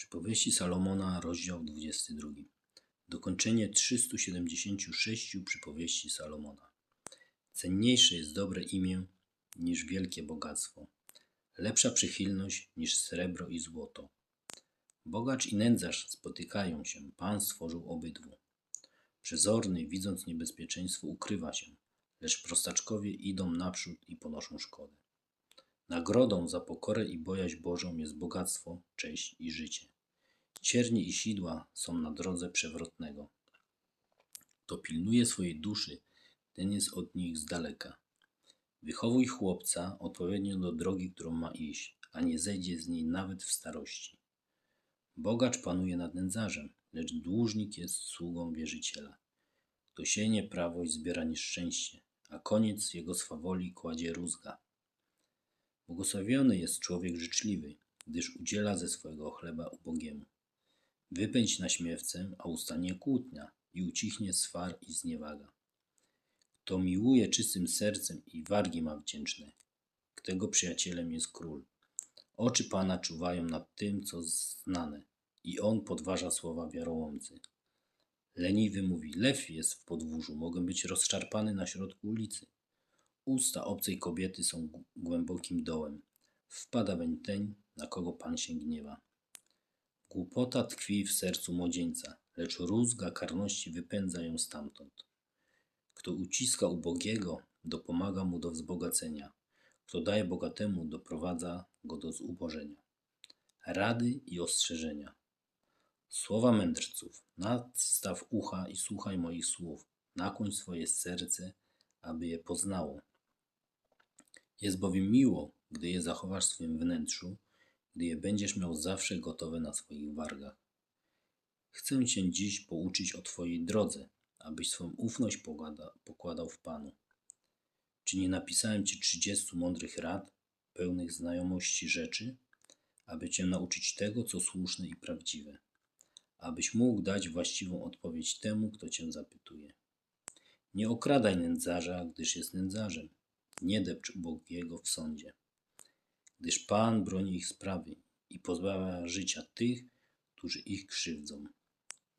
Przypowieści Salomona, rozdział 22. Dokończenie 376 przypowieści Salomona. Cenniejsze jest dobre imię niż wielkie bogactwo. Lepsza przychylność niż srebro i złoto. Bogacz i nędzarz spotykają się, Pan stworzył obydwu. Przezorny, widząc niebezpieczeństwo, ukrywa się, lecz prostaczkowie idą naprzód i ponoszą szkodę. Nagrodą za pokorę i bojaźń Bożą jest bogactwo, cześć i życie. Ciernie i sidła są na drodze przewrotnego. Kto pilnuje swojej duszy, ten jest od nich z daleka. Wychowuj chłopca odpowiednio do drogi, którą ma iść, a nie zejdzie z niej nawet w starości. Bogacz panuje nad nędzarzem, lecz dłużnik jest sługą wierzyciela. Kto sieje prawość, zbiera nieszczęście, a koniec jego swawoli kładzie rózga. Błogosławiony jest człowiek życzliwy, gdyż udziela ze swojego chleba ubogiemu. Wypędź na śmiewcę, a ustanie kłótnia i ucichnie swar i zniewaga. Kto miłuje czystym sercem i wargi ma wdzięczne, k tego przyjacielem jest król. Oczy Pana czuwają nad tym, co znane, i On podważa słowa wiarołomcy. Leniwy mówi, lew jest w podwórzu, mogę być rozszarpany na środku ulicy. Usta obcej kobiety są głębokim dołem. Wpada weń ten, na kogo Pan się gniewa. Głupota tkwi w sercu młodzieńca, lecz rózga karności wypędza ją stamtąd. Kto uciska ubogiego, dopomaga mu do wzbogacenia. Kto daje bogatemu, doprowadza go do zubożenia. Rady i ostrzeżenia. Słowa mędrców. Nadstaw ucha i słuchaj moich słów. Nakłoń swoje serce, aby je poznało. Jest bowiem miło, gdy je zachowasz w swym wnętrzu, gdy je będziesz miał zawsze gotowe na swoich wargach. Chcę Cię dziś pouczyć o Twojej drodze, abyś swą ufność pokłada, pokładał w Panu. Czy nie napisałem Ci trzydziestu mądrych rad, pełnych znajomości rzeczy, aby Cię nauczyć tego, co słuszne i prawdziwe, abyś mógł dać właściwą odpowiedź temu, kto Cię zapytuje. Nie okradaj nędzarza, gdyż jest nędzarzem. Nie depcz ubogiego w sądzie gdyż Pan broni ich sprawy i pozbawia życia tych, którzy ich krzywdzą.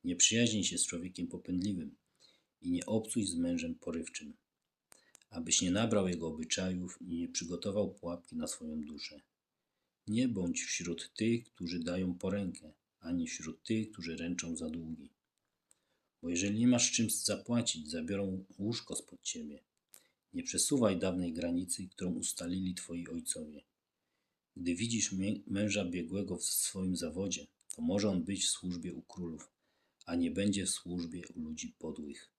Nie przyjaźnij się z człowiekiem popędliwym i nie obcuj z mężem porywczym, abyś nie nabrał jego obyczajów i nie przygotował pułapki na swoją duszę. Nie bądź wśród tych, którzy dają porękę, ani wśród tych, którzy ręczą za długi. Bo jeżeli nie masz czym zapłacić, zabiorą łóżko spod ciebie. Nie przesuwaj dawnej granicy, którą ustalili twoi ojcowie. Gdy widzisz męża biegłego w swoim zawodzie, to może on być w służbie u królów, a nie będzie w służbie u ludzi podłych.